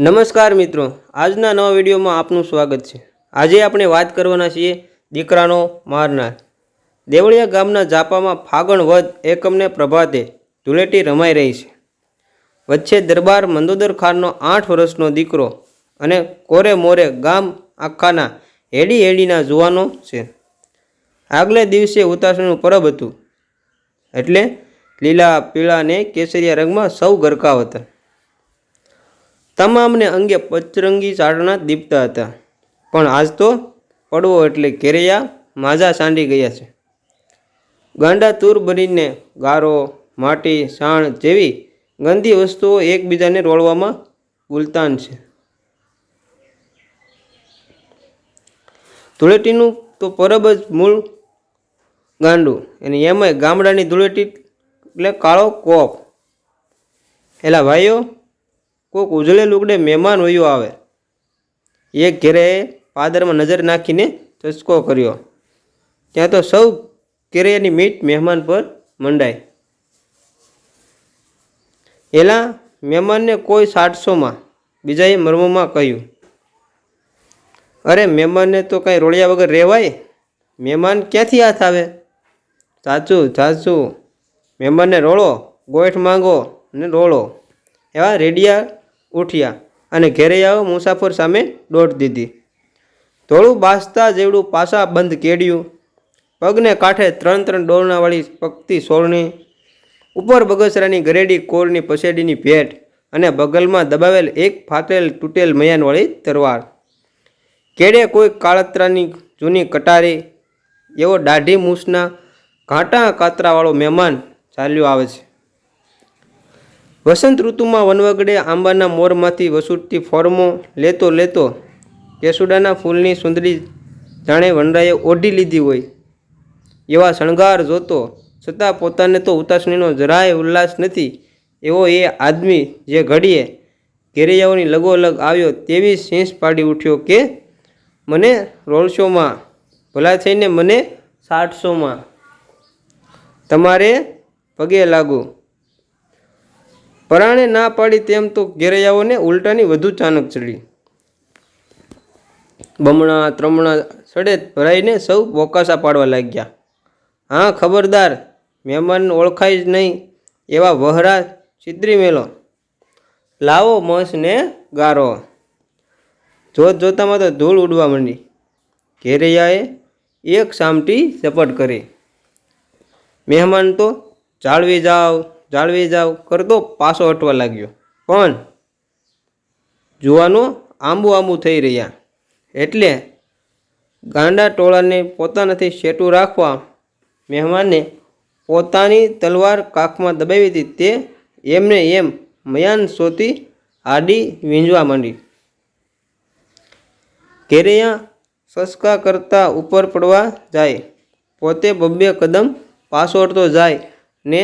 નમસ્કાર મિત્રો, આજના નવા વિડીયોમાં આપનું સ્વાગત છે. આજે આપણે વાત કરવાના છીએ દીકરાનો મારનાર. દેવળિયા ગામના જાપામાં ફાગણ વધ એકમને પ્રભાતે ધૂળેટી રમાઈ રહી છે. વચ્ચે દરબાર મંદોદર ખાનનો આઠ વર્ષનો દીકરો અને કોરે મોરે ગામ આખાના હેડી હેડીના જુવાનો છે. આગલે દિવસે ઉતાસણનું પરબ હતું. એટલે લીલા, પીળા અને કેસરિયા રંગમાં સૌ ગરકાવ હતા. તમામને અંગે પચરંગી ચારણા દીપતા હતા. પણ આજ તો પડવો એટલે ઘેરૈયા માજા સાંડી ગયા છે. ગાંડા તૂર ભરીને ગારો, માટી, સાણ જેવી ગંદી વસ્તુઓ એકબીજાને રોળવામાં ગુલતાન છે. ધૂળેટીનું તો પરબ જ મૂળ ગાંડું. અને એમાંય ગામડાની ધૂળેટી એટલે કાળો કોપ. એલા ભાઈઓ કોક ઉજળે લુગડે મહેમાન હોયું આવે. એ ઘેરે પાદરમાં નજર નાખીને ચસકો કર્યો. ત્યાં તો સૌ કેરેની મીટ મહેમાન પર મંડાય. એલા મહેમાનને કોઈ સાઠસોમાં, બીજાએ મર્મમાં કહ્યું, અરે મહેમાનને તો કાંઈ રોળિયા વગર રહેવાય? મહેમાન ક્યાંથી હાથ આવે? સાચું સાચું. મહેમાનને રોળો, ગોઠ માંગો ને રોળો. એવા રેડિયા ઉઠ્યા અને ઘેરૈયાઓ મુસાફર સામે દોટ દીધી. ધોળું બાસતા જેવડું પાસા બંધ કેડ્યું. પગને કાંઠે ત્રણ ત્રણ ડોરણાવાળી પગતી સોળણી ઉપર બગસરાની ગરેડી કોરની પસેડીની ભેટ અને બગલમાં દબાવેલ એક ફાટેલ તૂટેલ મયાનવાળી તરવાર. કેડે કોઈ કાળતરાની જૂની કટારી, એવો દાઢી મૂસના ઘાંટા કાતરાવાળો મહેમાન ચાલ્યો આવે છે. વસંત ઋતુમાં વનવગડે આંબાના મોરમાંથી વસૂટતી ફોર્મો લેતો લેતો કેસુડાના ફૂલની સુંદરી જાણે વનરાએ ઓઢી લીધી હોય. એવા શણગાર જોતો, છતાં પોતાને તો ઉતાસણીનો જરાય ઉલ્લાસ નથી. એવો એ આદમી જે ઘડીએ ઘેરૈયાઓની લગોલગ આવ્યો તેવી શીંસ પાડી ઉઠ્યો કે, મને રોલશોમાં, ભલા થઈને મને સાઠસોમાં તમારે પગે લાગુ. પરાણે ના પાડી તેમ તો ઘેરૈયાઓને ઉલટાની વધુ ચાનક ચડી. બમણા, ત્રમણા સડે ભરાઈને સૌ બોકાસા પાડવા લાગ્યા. હા, ખબરદાર, મહેમાન ઓળખાય જ નહીં એવા વહરા છિદ્રી મેલો. લાવો મસને ગારો. જોત જોતામાં તો ધૂળ ઉડવા માંડી. ઘેરૈયાએ એક સામટી ઝપટ કરી. મહેમાન તો જાળવી જાઓ જાળવી જાઓ કરતો પાછો હટવા લાગ્યો. પણ જુવાનો આંબુ આંબુ થઈ રહ્યા. એટલે ગાંડા ટોળાને પોતાનાથી શેટું રાખવા મહેમાને પોતાની તલવાર કાખમાં દબાવી હતી. તે એમને એમ મયાન સોતી આડી વીંજવા માંડી. ઘેરૈયા સસકા કરતા ઉપર પડવા જાય. પોતે બબ્બે કદમ પાછોડતો જાય ને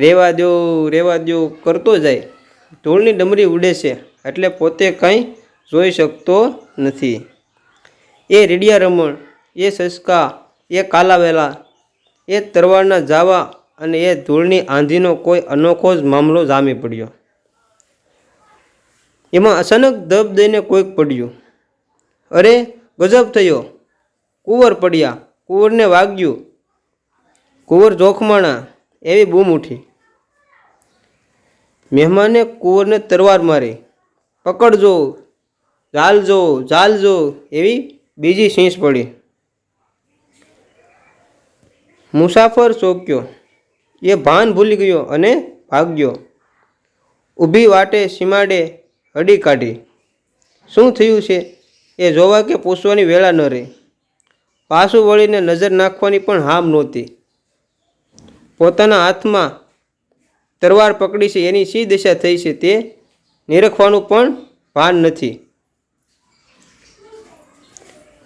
રેવા દો રેવા દો કરતો જાય. ધૂળની ડમરી ઉડે છે, એટલે પોતે કંઈ જોઈ શકતો નથી. એ રેડિયા રમણ એ સસકા એ કાલાવેલા, એ તરવારના જાવા અને એ ધૂળની આંધીનો કોઈ અનોખો જ મામલો જામી પડ્યો. એમાં અચાનક દબ દઈને કોઈક પડ્યું. અરે, ગજબ થયો. કુંવર પડ્યા. કુંવરને વાગ્યું. કુંવર જોખમાણા. એવી બૂમ ઉઠી. મહેમાને કુંવરને તરવાર મારી. પકડજો, ઝાલજો ઝાલજો એવી બીજી શીંસ પડી. મુસાફર ચોક્યો. એ ભાન ભૂલી ગયો અને ભાગ્યો. ઊભી વાટે સીમાડે હડી કાઢી. શું થયું છે? એ જોવા કે પૂછવાની વેળા ન રહી. પાછું વળીને નજર નાખવાની પણ હામ નહોતી. પોતાના હાથમાં તરવાર પકડી છે, એની શી દિશા થઈ છે તે નિરખવાનું પણ ભાન નથી.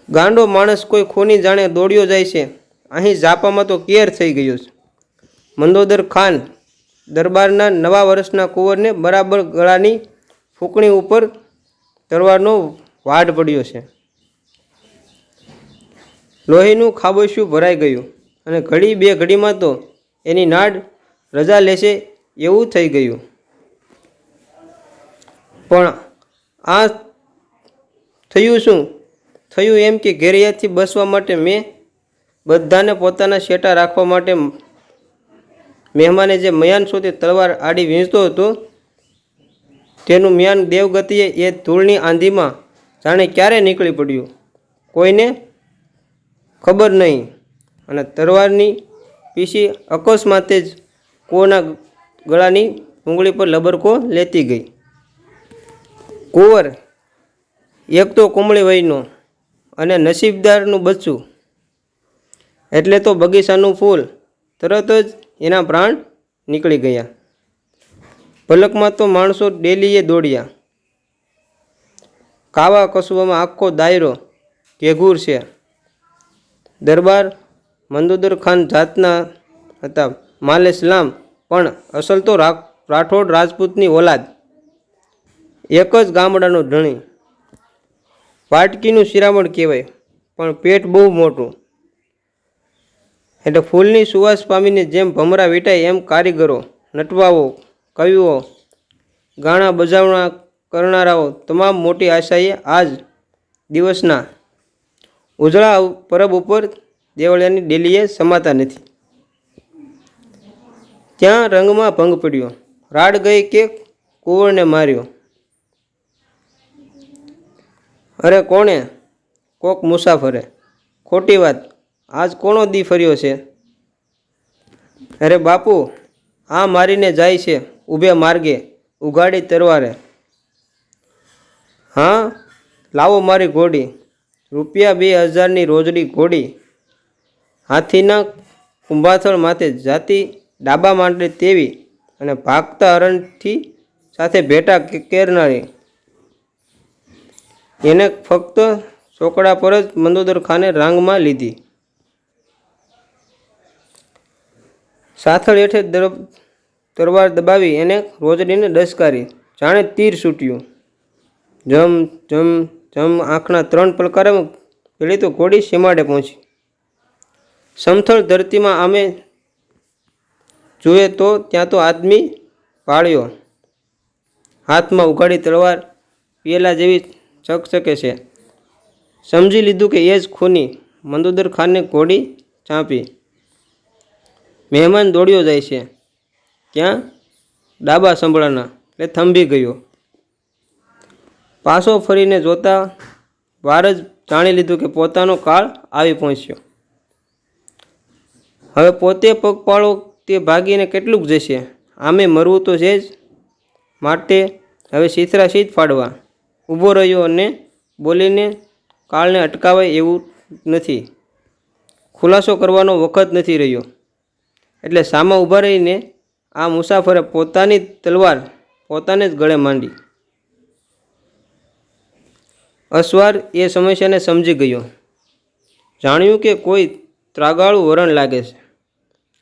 ગાંડો માણસ કોઈ ખૂની જાણે દોડ્યો જાય છે, અહીં ઝાપામાં તો કેર થઈ ગયો છે. મંદોદર ખાન દરબારના નવા વર્ષના કુંવરને બરાબર ગળાની ફૂંકણી ઉપર તરવારનો વાડ પડ્યો છે. લોહીનું ખાબોશ્યું ભરાઈ ગયું અને ઘડી બે ઘડીમાં તો એની નાડ રજા લેશે એવું થઈ ગયું. પણ આ થયું શું? થયું એમ કે ઘેરિયાથી બસવા માટે મેં બધાને પોતાના શેટા રાખવા માટે મહેમાને જે મયાન સુધી તલવાર આડી વીંચતો હતો, તેનું મ્યાન દેવગતિએ એ ધૂળની આંધીમાં જાણે ક્યારે નીકળી પડ્યું? કોઈને ખબર નહીં. અને તલવારની પીસી અકસ્માતે જ કૂવાના ગળાની ઉંગળી પર લબરકો લેતી ગઈ. કુંવર એક તો કુમળી વયનો અને નસીબદારનું બચ્ચું. એટલે તો બગીચાનું ફૂલ તરત જ એના પ્રાણ નીકળી ગયા. પલકમાં તો માણસો ડેલીએ દોડ્યા. કાવા કસુવામાં આખો દાયરો ઘેઘૂર છે. દરબાર મંદોદર ખાન જાતના હતા. માલ ઇસ્લામ પણ અસલ તો રાઠોડ રાજપૂતની ઓલાદ. એક જ ગામડાનો ધણી. વાટકીનું શિરામણ કહેવાય, પણ પેટ બહુ મોટું. એટલે ફૂલની સુવાસ પામીને જેમ ભમરા વીટાય એમ કારીગરો, નટવાઓ, કવિઓ, ગાણા બજાવણા કરનારાઓ તમામ મોટી આશાએ આજ દિવસના ઉજળા પરબ ઉપર દેવળિયાની ડેલીએ સમાતા નથી. ત્યાં રંગમાં ભંગ પડ્યો. રાડ ગઈ કે કુંવરને માર્યો. અરે કોણે? કોક મુસાફરે. ખોટી વાત. આજ કોણો દી ફર્યો છે? અરે બાપુ, આ મારીને જાય છે, ઊભે માર્ગે ઉગાડી તરવારે. હા, લાવો મારી ઘોડી. રૂપિયા બે હજારની રોજડી ઘોડી. હાથીના કુંભાથળ માથે જાતી ડાબા માટે તેવી અને ભાગતા હરણથી સાથે ભેટા કેરનારી. એને ફક્ત ચોકડા પર જ મંદોદર ખાને રાંગમાં લીધી. સાથળ હેઠે તરવાર દબાવી એને રોજડીને ડસકારી જાણે તીર છૂટ્યું. જમ જમ જમ આંખના ત્રણ પલકારામાં પેલી તો ઘોડી સીમાડે પહોંચી. સમથળ ધરતીમાં આમે જોઈએ તો ત્યાં તો આદમી પાળ્યો હાથમાં ઉઘાડી તલવાર પેલા જેવી ચકચકે છે. સમજી લીધું કે એ જ ખૂની મંદોદર ખાનને ઘોડી ચાંપી. મહેમાન દોડ્યો જાય છે. ત્યાં ડાબા સંભળાના એટલે થંભી ગયો. પાછો ફરીને જોતા વાર જ જાણી લીધું કે પોતાનો કાળ આવી પહોંચ્યો. હવે પોતે પગપાળો તે ભાગીને કેટલુંક જશે? આમે મરવું તો છે જ. માટે હવે શીથરા સીધ ફાડવા. ઊભો રહ્યો અને બોલીને કાળને અટકાવાય એવું નથી. ખુલાસો કરવાનો વખત નથી રહ્યો. એટલે સામા ઊભા રહીને આ મુસાફરે પોતાની તલવાર પોતાને જ ગળે માંડી. અસવાર એ સમસ્યાને સમજી ગયો. જાણ્યું કે કોઈ ત્રાગાળું વરણ લાગે છે.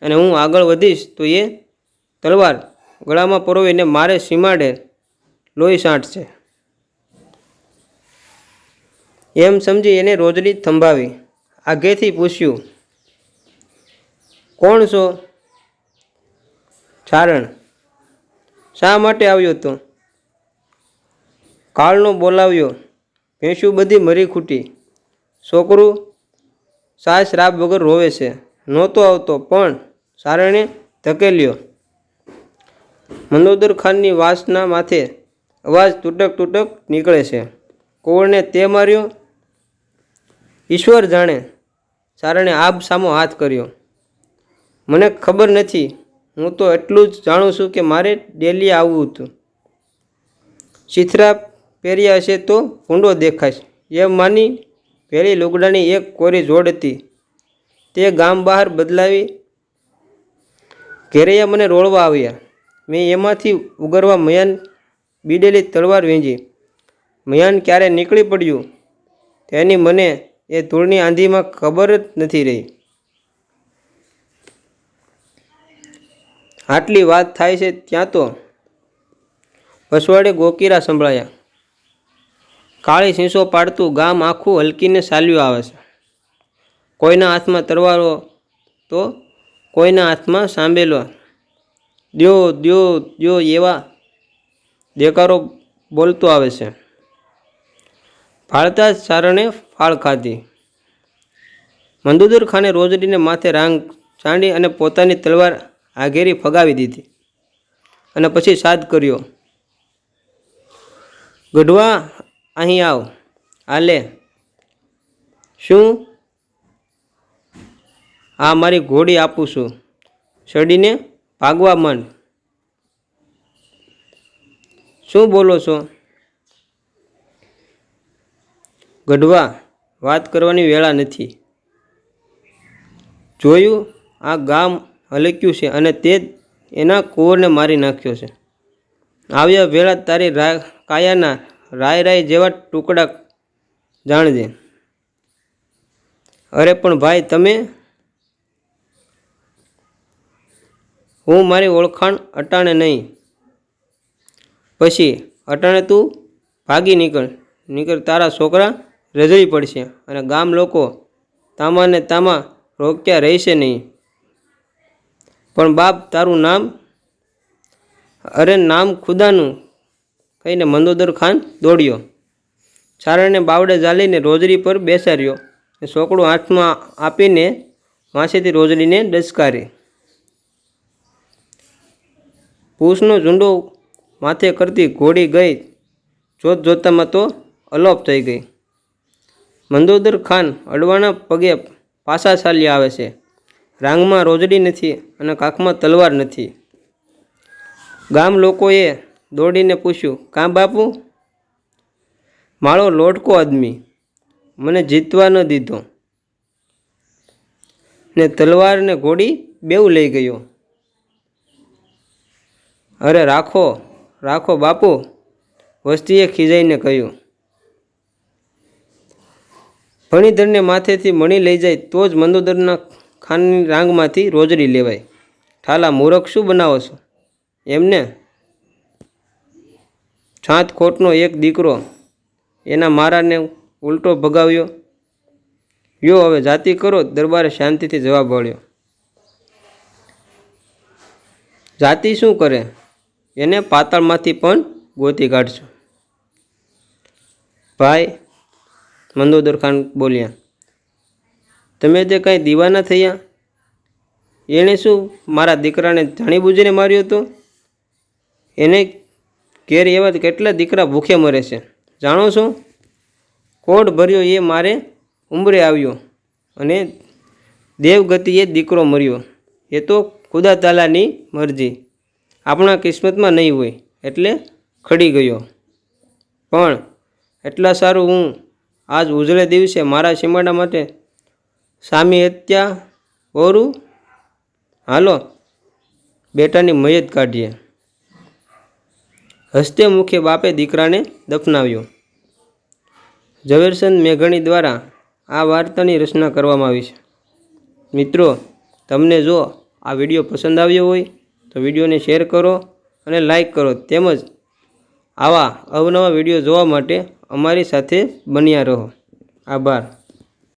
અને હું આગળ વધીશ તો એ તલવાર ગળામાં પરોવીને મારે સીમાડે લોહી સાંટશે એમ સમજી એને રોજડી થંભાવી. આગેથી પૂછ્યું, કોણ છો? ચારણ. શા માટે આવ્યો તો? કાળનો બોલાવ્યો. ભેંસું બધી મરી ખૂટી. છોકરું સાસ રાબ વગર રોવે છે. નહોતો આવતો, પણ સારણે ધકેલ્યો. મનોદર ખાનની વાસના માથે અવાજ તૂટક તૂટક નીકળે છે. કોળને તે માર્યો. ઈશ્વર જાણે સારણે આબ સામો હાથ કર્યો. મને ખબર નથી. હું તો એટલું જ જાણું છું કે મારે ડેલી આવવું હતું. ચિથરા પહેર્યા હશે તો ભૂંડો દેખાશ. એમ માની પહેલી લુગડાની એક કોરી જોડ હતી. તે ગામ બહાર બદલાવી ઘેરૈયા મને રોળવા આવ્યા. મેં એમાંથી ઉગરવા મયાન બીડેલી તલવાર વીંજી મયાન ક્યારે નીકળી પડ્યું? તેની મને એ ધૂળની આંધીમાં ખબર જ નથી રહી. આટલી વાત થાય છે ત્યાં તો? પસવાડે ગોકીરા સંભળાયા. કાળી શીંસો પાડતું ગામ આખું હલકીને ચાલ્યું આવે છે. કોઈના હાથમાં તરવારો તો કોઈના હાથમાં સાંભેલો દ્યો દ્યો દ્યો, એવા દેકારો બોલતો આવે છે. ફાળતા જ સારણે ફાળ ખાધી. મંદુદર ખાને રોજડીને માથે રાંગ ચાંડી અને પોતાની તલવાર આઘેરી ફગાવી દીધી અને પછી સાદ કર્યો. ગઢવા અહીં આવ. આલે શું? આ મારી ઘોડી આપું છું. ચડીને ભાગવા માંડ. શું બોલો છો? ગઢવા, વાત કરવાની વેળા નથી. જોયું, આ ગામ હલક્યું છે અને તે એના કુંવરને મારી નાખ્યો છે. આવ્યા વેળા તારી રા કાયાના રાય રાય જેવા ટુકડા જાણજે. અરે પણ ભાઈ, તમે હું મારી ઓળખાણ અટાણે નહીં. પછી, અટાણે તું ભાગી નીકળ નીકળ તારા છોકરા રજળી પડશે અને ગામ લોકો તામાને તામા રોક્યા રહેશે નહીં. પણ બાપ તારું નામ અરે નામ ખુદાનું કહીને મંદોદર ખાન દોડ્યો. ચારણે બાવડે ઝાલીને રોજરી પર બેસાડ્યો છોકડું હાથમાં આપીને વાંસેથી રોજડીને ડસકારી પૂછનો ઝુંડો માથે કરતી ઘોડી ગઈ જોત જોતામાં તો અલોપ થઈ ગઈ. મંદોદર ખાન અડવાના પગે પાછા ચાલી આવે છે. રાંગમાં રોજડી નથી અને કાખમાં તલવાર નથી. ગામ લોકોએ દોડીને પૂછ્યું, કાં બાપુ? મારો લોટકો આદમી. મને જીતવા ન દીધો. ને તલવાર ને ઘોડી બેઉ લઈ ગયો. અરે રાખો રાખો બાપુ. વસ્તીએ ખીજાઈને કહ્યું. ફણીધરને માથેથી મણી લઈ જાય તો જ મંદોદરના ખાનની રાંગમાંથી રોજડી લેવાય. ઠાલા, મૂરખ શું બનાવો છો? એમને? છાંત ખોટનો એક દીકરો એના મારાને ઉલટો ભગાવ્યો. યો, હવે જાતિ કરો, દરબારે શાંતિથી જવાબ મળ્યો જાતિ શું કરે? એને પાતાળમાંથી પણ ગોતી કાઢશું ભાઈ, મંદોદર ખાન બોલ્યા, તમે તે કાંઈ દીવાના થયા, એણે શું મારા દીકરાને જાણીબૂજીને માર્યો હતો એને ઘેર એવા કેટલા દીકરા ભૂખે મરે છે? જાણો છો? કોડ ભર્યો એ મારે ઉંબરે આવ્યો અને દેવગતિએ દીકરો મર્યો. એ તો ખુદા તાલાની મરજી. આપણા કિસ્મતમાં નહીં હોય એટલે ખડી ગયો. પણ એટલા સારું હું આજ ઉજળે દિવસે મારા સીમાડા માટે સામી હત્યા ઓરું હાલો, બેટાની મયત કાઢીએ. હસ્તે મુખે બાપે દીકરાને દફનાવ્યો. ઝવેરચંદ મેઘાણી દ્વારા આ વાર્તાની રચના કરવામાં આવી છે. મિત્રો, તમને જો આ વીડિયો પસંદ આવ્યો હોય તો વિડીયોને શેર કરો અને લાઈક કરો તેમજ આવા અવનવા વીડિયો જોવા માટે અમારી સાથે બન્યા રહો. આભાર.